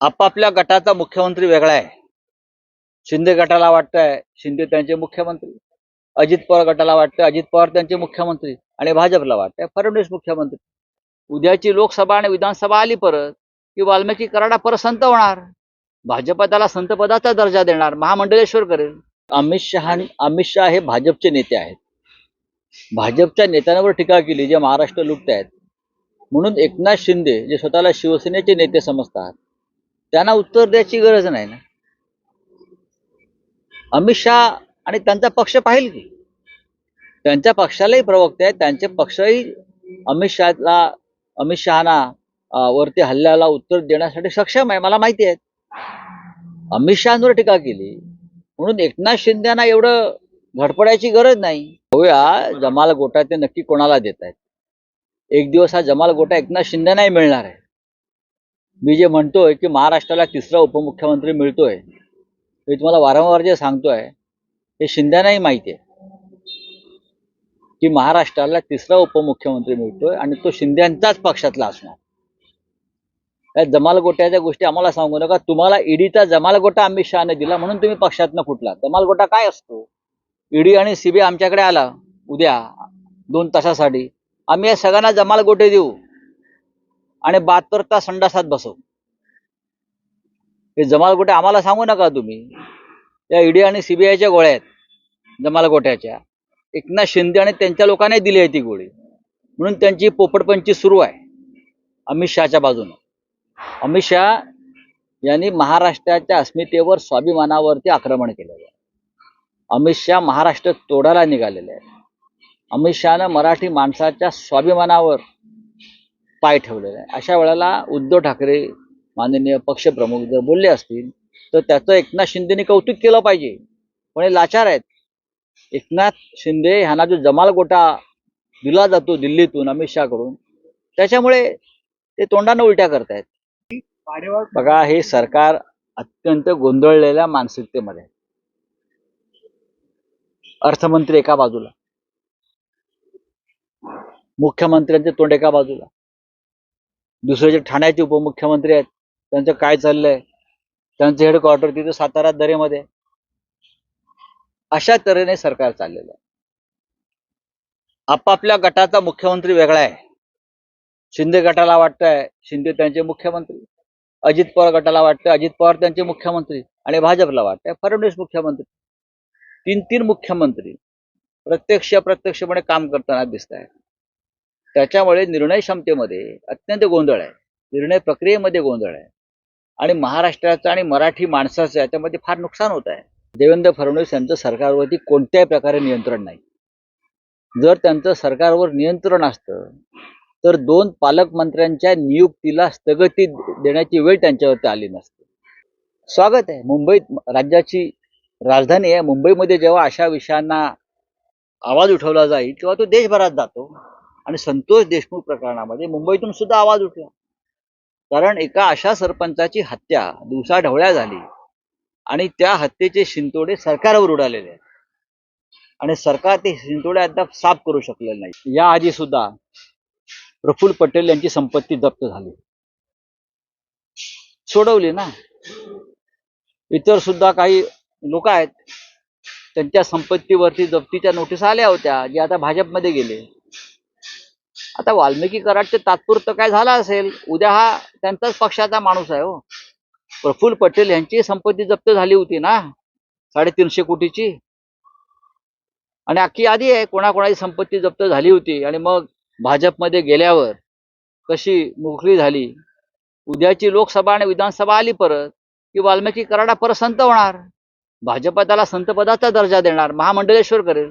आपापल्या गटाचा मुख्यमंत्री वेगळा आहे. शिंदे गटाला वाटतंय शिंदे त्यांचे मुख्यमंत्री. अजित पवार गटाला वाटतंय अजित पवार त्यांचे मुख्यमंत्री आणि भाजपला वाटतंय फडणवीस मुख्यमंत्री. उद्याची लोकसभा आणि विधानसभा आली परत की वाल्मिकी कराडा परत संत होणार. भाजप त्याला संतपदाचा दर्जा देणार महामंडलेश्वर करेल. अमित शहा अमित शहा हे भाजपचे नेते आहेत. भाजपच्या नेत्यांवर टीका केली जे महाराष्ट्र लुटत आहेत म्हणून एकनाथ शिंदे जे स्वतःला शिवसेनेचे नेते समजतात त्यांना उत्तर द्यायची गरज नाही ना. अमित शहा आणि त्यांचा पक्ष पाहिल की? त्यांच्या पक्षालाही प्रवक्ते आहेत त्यांचे पक्षही अमित शहाला अमित शहाना वरती हल्ल्याला उत्तर देण्यासाठी सक्षम आहे मला माहिती आहे. अमित शहांवर टीका केली म्हणून एकनाथ शिंदेना एवढं घडपडायची गरज नाही. होया जमाल गोटा ते नक्की कोणाला देत आहेत एक दिवस हा जमाल गोटा एकनाथ शिंदेनाही मिळणार आहे. मी जे म्हणतोय की महाराष्ट्राला तिसरा उपमुख्यमंत्री मिळतोय मी तुम्हाला वारंवार जे सांगतोय हे शिंद्यांनाही माहिती आहे. की महाराष्ट्राला तिसरा उपमुख्यमंत्री मिळतोय आणि तो शिंद्यांचाच पक्षातला असणार. त्या जमालगोट्याच्या गोष्टी आम्हाला सांगू नका. तुम्हाला ईडीचा जमालगोटा अमित शहाने दिला म्हणून तुम्ही पक्षातनं फुटला जमालगोटा काय असतो? ईडी आणि सीबीआय आमच्याकडे आला. उद्या दोन तासासाठी. आम्ही या सगळ्यांना जमालगोटे देऊ. आणि बहात्तर तास संडासात बसव. हे जमाल गोटे आम्हाला सांगू नका तुम्ही. या ईडी आणि सीबीआयच्या गोळ्या आहेत जमाल गोट्याच्या. एकनाथ शिंदे आणि त्यांच्या लोकांनी दिली आहे ती गोळी. म्हणून त्यांची पोपटपंची सुरू आहे. अमित शहाच्या बाजूने. अमित शहा यांनी महाराष्ट्राच्या अस्मितेवर स्वाभिमानावरती आक्रमण केलेलं आहे. अमित शहा महाराष्ट्र तोडायला निघालेले आहे अमित शहानं मराठी माणसाच्या स्वाभिमानावर पाय ठेवलेला आहे. अशा वेळेला उद्धव ठाकरे माननीय पक्षप्रमुख जर बोलले असतील तर त्याचं एकनाथ शिंदेने कौतुक केलं पाहिजे. पण हे लाचार आहेत. एकनाथ शिंदे ह्यांना जो जमाल गोटा दिला जातो दिल्लीतून अमित शहाकडून त्याच्यामुळे ते तोंडानं उलट्या करतायत. बघा हे सरकार अत्यंत गोंधळलेल्या मानसिकतेमध्ये आहे. अर्थमंत्री एका बाजूला मुख्यमंत्र्यांचे तोंड एका बाजूला. दुसरे जे ठाण्याचे उपमुख्यमंत्री आहेत त्यांचं काय चाललंय? त्यांचं हेडक्वार्टर तिथे सातारा दरेमध्ये. अशा तऱ्हेने सरकार चाललेलं आहे. आपापल्या गटाचा मुख्यमंत्री वेगळा आहे. शिंदे गटाला वाटतंय शिंदे त्यांचे मुख्यमंत्री. अजित पवार गटाला वाटतंय अजित पवार त्यांचे मुख्यमंत्री आणि भाजपला वाटतंय फडणवीस मुख्यमंत्री. तीन तीन मुख्यमंत्री प्रत्यक्ष अप्रत्यक्षपणे काम करताना दिसत आहेत त्याच्यामुळे निर्णय क्षमतेमध्ये अत्यंत गोंधळ आहे. निर्णय प्रक्रियेमध्ये गोंधळ आहे. आणि महाराष्ट्राचं आणि मराठी माणसाचं याच्यामध्ये फार नुकसान होत आहे. देवेंद्र फडणवीस यांचं सरकारवरती कोणत्याही प्रकारे नियंत्रण नाही. जर त्यांचं सरकारवर नियंत्रण असतं तर दोन पालकमंत्र्यांच्या नियुक्तीला स्थगिती देण्याची वेळ त्यांच्यावरती आली नसते. स्वागत आहे. मुंबईत राज्याची राजधानी आहे. मुंबईमध्ये जेव्हा अशा विषयांना आवाज उठवला जाईल तेव्हा तो देशभरात जातो. आणि संतोष देशमुख प्रकरणामध्ये मुंबईतून सुद्धा आवाज उठला. कारण एका अशा सरपंचाची हत्या दिवसा ढवळ्या झाली आणि त्या हत्येचे शिंतोडे सरकारवर उडालेले आहेत. आणि सरकार ते शिंतोडे अद्याप साफ करू शकलेलं नाही. या आधी सुद्धा प्रफुल्ल पटेल यांची संपत्ती जप्त झाली. सोडवली ना. इतर सुद्धा काही लोक आहेत त्यांच्या संपत्तीवरती जप्तीच्या नोटीस आल्या होत्या जे आता भाजपमध्ये गेले. आता वाल्मिकी कराडचे तात्पुरतं काय झालं असेल उद्या हा त्यांचाच पक्षाचा माणूस आहे हो. प्रफुल्ल पटेल यांची संपत्ती जप्त झाली होती ना साडेतीनशे कोटीची. आणि अख्खी आधी आहे कोणाकोणाची संपत्ती जप्त झाली होती आणि मग भाजपमध्ये गेल्यावर कशी मोकळी झाली. उद्याची लोकसभा आणि विधानसभा आली परत की वाल्मिकी कराडा परत संत होणार. भाजप त्याला संतपदाचा दर्जा देणार महामंडलेश्वर करेल.